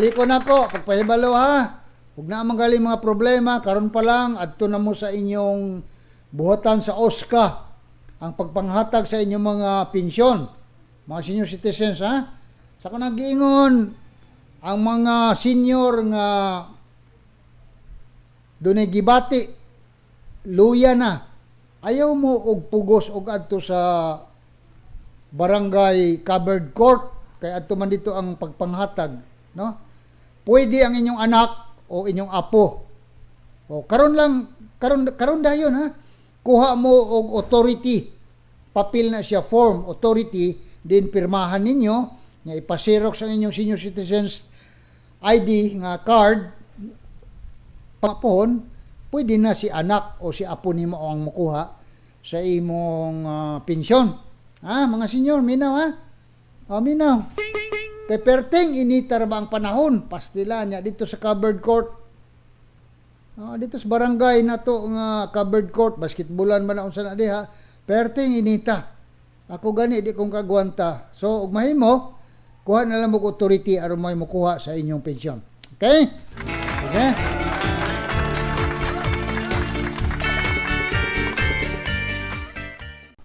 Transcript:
Liko na ko, pagpahibalo ha. Huwag na magaling mga problema, karon pa lang, adto na mo sa inyong buhatan sa OSCA ang pagpanghatag sa inyong mga pensyon, mga senior citizens ha. Sa ko nagiingon, ang mga senior nga dunay gibati, luya na. Ayaw mo og pugos og adto sa barangay covered court kay adto man dito ang pagpanghatag, no? Pwede ang inyong anak o inyong apo. O karon lang karon karon dayon ha. Kuha mo og authority. Papel na siya form authority din pirmahan ninyo nga ipasirok sa inyong senior citizens ID nga card pangapon, pwede na si anak o si apo nimo ang makuha sa imong ah, pensyon. Ha, mga senyor, minaw ha? O, minaw. Kay perting initar ba ang panahon? Pastila niya dito sa covered court. Ah, dito sa barangay na to nga covered court, basketballan man unsa na diha. Perting inita. Ako gani di kong kagwanta. So, ug mahimo, kuha na lang mo authority aron may makuha sa inyong pensyon. Okay? Okay?